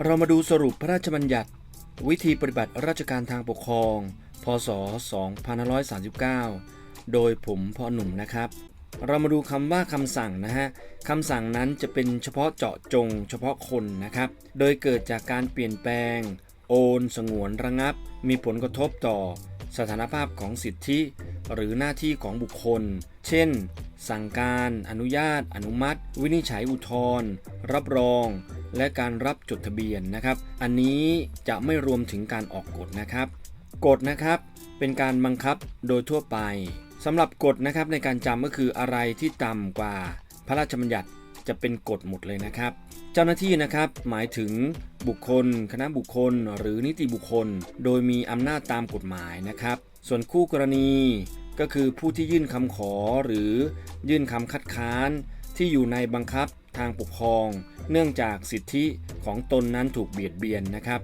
เรามาดูสรุปพระราชบัญญัติ วิธีปฏิบัติราชการทางปกครอง พศ 2539 โดยผมพอหนุ่มนะครับ เรามาดูคำว่าคำสั่งนะฮะคำสั่งนั้นจะเป็นเฉพาะเจาะจง เฉพาะคนนะครับ โดยเกิดจากการเปลี่ยนแปลง โอน สงวนระงับ มีผลกระทบต่อ สถานภาพของสิทธิ หรือหน้าที่ของบุคคล เช่น สั่งการ อนุญาต อนุมัติ วินิจฉัยอุทธรณ์รับรอง และการรับจดทะเบียนนะครับ อันนี้จะไม่รวมถึงการออกกฎนะครับ กฎนะครับเป็นการบังคับโดยทั่วไปสำหรับกฎนะครับในการจำก็คืออะไรที่ต่ำกว่า พระราชบัญญัติจะเป็นกฎหมดเลยนะครับ เจ้าหน้าที่นะครับหมายถึงบุคคล คณะบุคคล หรือนิติบุคคล โดยมีอำนาจตามกฎหมายนะครับ ส่วนคู่กรณีก็คือผู้ที่ยื่นคำขอหรือยื่นคำคัดค้านที่อยู่ในบังคับ ทางปกครอง เนื่องจากสิทธิของตนนั้นถูกเบียดเบียนนะครับ